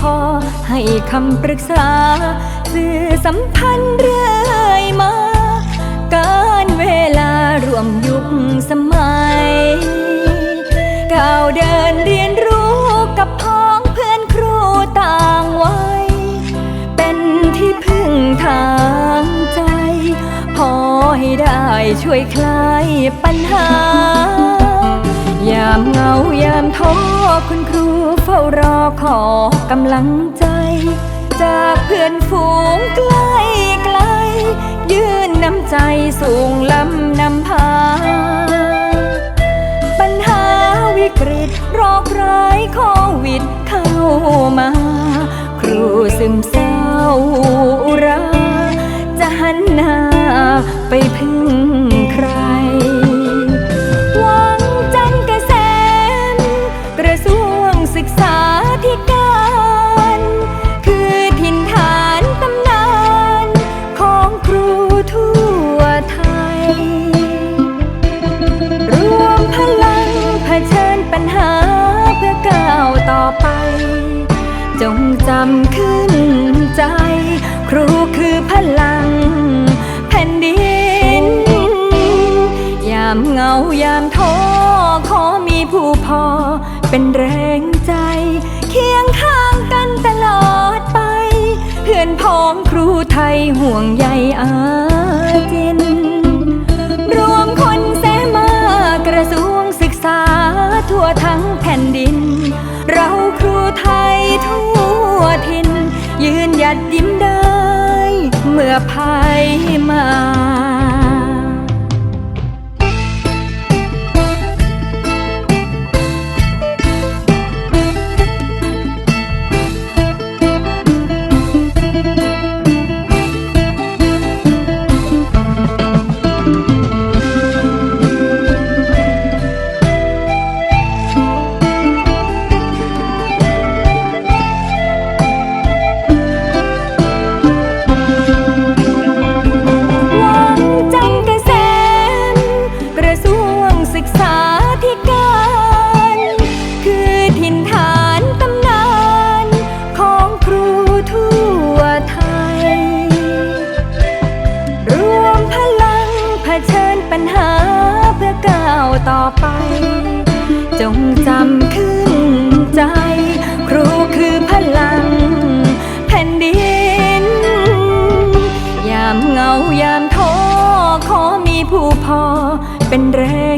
พอให้คำปรึกษา สื่อสัมพันธ์เรื่อยมา การเวลารวมยุคสมัยก้าวเดินเรียนรู้กับพ้องเพื่อนครูต่างวัยเป็นที่พึ่งทางใจ พอให้ได้ช่วยคลายปัญหาามเหงายามท้อคุณครูเฝ้ารอขอกำลังใจ จากเพื่อนฝูงใกล้ไกล ยื่นน้ำใจสูงลำนำพา ปัญหาวิกฤตโรคร้ายโควิดเข้ามา กระทรวงศึกษาธิการ คือถิ่นฐานตำนานของครูทั่วไทย รวมพลังเผชิญปัญหาเพื่อก้าวต่อไป จงจำขึ้นใจ ครูคือพลังแผ่นดิน ยามเหงายามท้อขอมีผู้พอ เป็นแรงใจ เคียงข้างกันตลอดไป เพื่อนพ้องครูไทยห่วงใยอาจินรวมคนแสมากระทรวงศึกษาทั่วทั้งแผ่นดิน เราครูไทยทั่วถิ่นยืนหยัดยิ้มได้ เมื่อภัยมา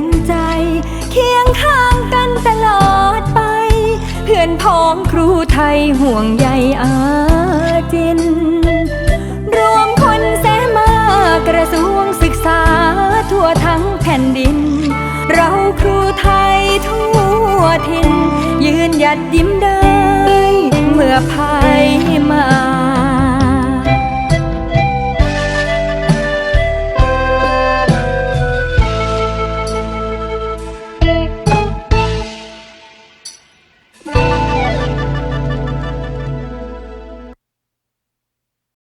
งใจ เคียงข้างกันตลอดไป เพื่อนพ้องครูไทยห่วงใยอาจิน รวมคนแสมากระทรวงศึกษาทั่วทั้งแผ่นดิน เราครูไทยทั่วถิ่นยืนหยัดยิ้มได้ เมื่อภัยมา